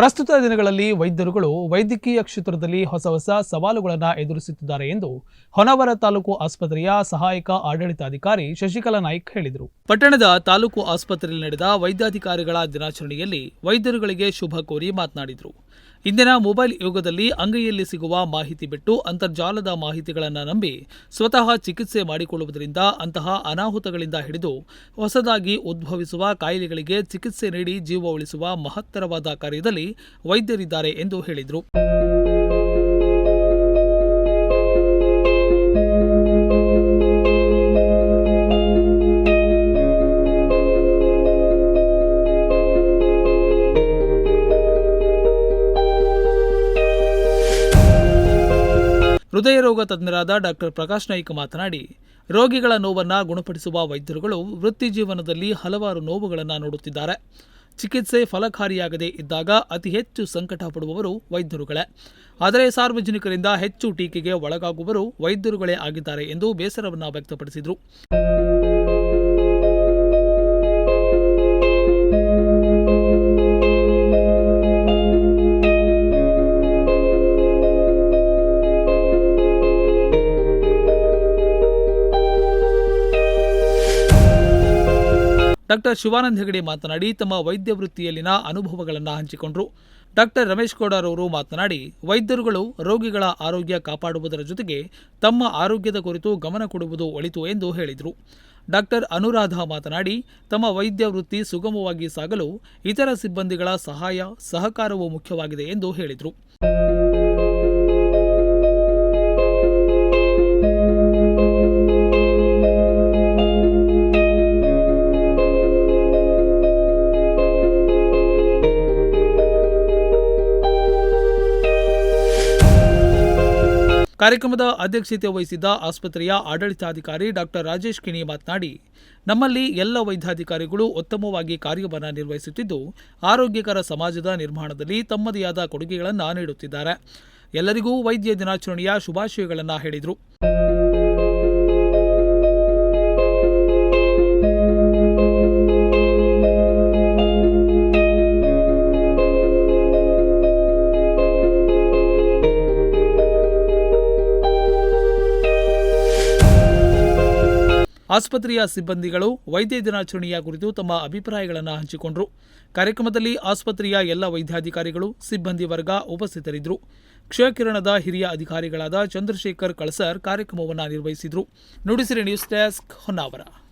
ಪ್ರಸ್ತುತ ದಿನಗಳಲ್ಲಿ ವೈದ್ಯರುಗಳು ವೈದ್ಯಕೀಯ ಕ್ಷೇತ್ರದಲ್ಲಿ ಹೊಸ ಹೊಸ ಸವಾಲುಗಳನ್ನು ಎದುರಿಸುತ್ತಿದ್ದಾರೆ ಎಂದು ಹೊನವರ ತಾಲೂಕು ಆಸ್ಪತ್ರೆಯ ಸಹಾಯಕ ಆಡಳಿತಾಧಿಕಾರಿ ಶಶಿಕಲಾ ನಾಯ್ಕ್ ಹೇಳಿದರು. ಪಟ್ಟಣದ ತಾಲೂಕು ಆಸ್ಪತ್ರೆಯಲ್ಲಿ ನಡೆದ ವೈದ್ಯಾಧಿಕಾರಿಗಳ ದಿನಾಚರಣೆಯಲ್ಲಿ ವೈದ್ಯರುಗಳಿಗೆ ಶುಭ ಕೋರಿ ಮಾತನಾಡಿದರು. ಇಂದಿನ ಮೊಬೈಲ್ ಯುಗದಲ್ಲಿ ಅಂಗೈಯಲ್ಲಿ ಸಿಗುವ ಮಾಹಿತಿ ಬಿಟ್ಟು ಅಂತರ್ಜಾಲದ ಮಾಹಿತಿಗಳನ್ನು ನಂಬಿ ಸ್ವತಃ ಚಿಕಿತ್ಸೆ ಮಾಡಿಕೊಳ್ಳುವುದರಿಂದ ಅಂತಹ ಅನಾಹುತಗಳಿಂದ ಹಿಡಿದು ಹೊಸದಾಗಿ ಉದ್ಭವಿಸುವ ಕಾಯಿಲೆಗಳಿಗೆ ಚಿಕಿತ್ಸೆ ನೀಡಿ ಜೀವ ಉಳಿಸುವ ಮಹತ್ತರವಾದ ಕಾರ್ಯದಲ್ಲಿ ವೈದ್ಯರಿದ್ದಾರೆ ಎಂದು ಹೇಳಿದರು. ಹೃದಯ ರೋಗ ತಜ್ಞರಾದ ಡಾಕ್ಟರ್ ಪ್ರಕಾಶ್ ನಾಯ್ಕ ಮಾತನಾಡಿ, ರೋಗಿಗಳ ನೋವನ್ನು ಗುಣಪಡಿಸುವ ವೈದ್ಯರುಗಳು ವೃತ್ತಿ ಜೀವನದಲ್ಲಿ ಹಲವಾರು ನೋವುಗಳನ್ನು ನೋಡುತ್ತಿದ್ದಾರೆ. ಚಿಕಿತ್ಸೆ ಫಲಕಾರಿಯಾಗದೇ ಇದ್ದಾಗ ಅತಿ ಹೆಚ್ಚು ಸಂಕಟ ಪಡುವವರು ವೈದ್ಯರುಗಳೇ. ಆದರೆ ಸಾರ್ವಜನಿಕರಿಂದ ಹೆಚ್ಚು ಟೀಕೆಗೆ ಒಳಗಾಗುವವರು ವೈದ್ಯರುಗಳೇ ಆಗಿದ್ದಾರೆ ಎಂದು ಬೇಸರವನ್ನು ವ್ಯಕ್ತಪಡಿಸಿದರು. ಡಾಕ್ಟರ್ ಶಿವಾನಂದ ಹೆಗಡೆ ಮಾತನಾಡಿ, ತಮ್ಮ ವೈದ್ಯ ವೃತ್ತಿಯಲ್ಲಿನ ಅನುಭವಗಳನ್ನು ಹಂಚಿಕೊಂಡರು. ಡಾಕ್ಟರ್ ರಮೇಶ್ ಗೌಡರವರು ಮಾತನಾಡಿ, ವೈದ್ಯರುಗಳು ರೋಗಿಗಳ ಆರೋಗ್ಯ ಕಾಪಾಡುವುದರ ಜೊತೆಗೆ ತಮ್ಮ ಆರೋಗ್ಯದ ಕುರಿತು ಗಮನ ಕೊಡುವುದು ಒಳಿತು ಎಂದು ಹೇಳಿದರು. ಡಾಕ್ಟರ್ ಅನುರಾಧ ಮಾತನಾಡಿ, ತಮ್ಮ ವೈದ್ಯ ವೃತ್ತಿ ಸುಗಮವಾಗಿ ಸಾಗಲು ಇತರ ಸಿಬ್ಬಂದಿಗಳ ಸಹಾಯ, ಸಹಕಾರವು ಮುಖ್ಯವಾಗಿದೆ ಎಂದು ಹೇಳಿದರು. ಕಾರ್ಯಕ್ರಮದ ಅಧ್ಯಕ್ಷತೆ ವಹಿಸಿದ್ದ ಆಸ್ಪತ್ರೆಯ ಆಡಳಿತಾಧಿಕಾರಿ ಡಾಕ್ಟರ್ ರಾಜೇಶ್ ಕಿಣಿ ಮಾತನಾಡಿ, ನಮ್ಮಲ್ಲಿ ಎಲ್ಲ ವೈದ್ಯಾಧಿಕಾರಿಗಳು ಉತ್ತಮವಾಗಿ ಕಾರ್ಯವನ್ನು ನಿರ್ವಹಿಸುತ್ತಿದ್ದು, ಆರೋಗ್ಯಕರ ಸಮಾಜದ ನಿರ್ಮಾಣದಲ್ಲಿ ತಮ್ಮದೇ ಆದ ಕೊಡುಗೆಗಳನ್ನು ನೀಡುತ್ತಿದ್ದಾರೆ. ಎಲ್ಲರಿಗೂ ವೈದ್ಯ ದಿನಾಚರಣೆಯ ಶುಭಾಶಯಗಳನ್ನು ಹೇಳಿದರು. ಆಸ್ಪತ್ರೆಯ ಸಿಬ್ಬಂದಿಗಳು ವೈದ್ಯ ದಿನಾಚರಣೆಯ ಕುರಿತು ತಮ್ಮ ಅಭಿಪ್ರಾಯಗಳನ್ನು ಹಂಚಿಕೊಂಡರು. ಕಾರ್ಯಕ್ರಮದಲ್ಲಿ ಆಸ್ಪತ್ರೆಯ ಎಲ್ಲ ವೈದ್ಯಾಧಿಕಾರಿಗಳು, ಸಿಬ್ಬಂದಿ ವರ್ಗ ಉಪಸ್ಥಿತರಿದ್ದರು. ಕ್ಷಯಕಿರಣದ ಹಿರಿಯ ಅಧಿಕಾರಿಗಳಾದ ಚಂದ್ರಶೇಖರ್ ಕಳಸರ್ ಕಾರ್ಯಕ್ರಮವನ್ನು ನಿರ್ವಹಿಸಿದರು. Nudisiri news desk Honnavar.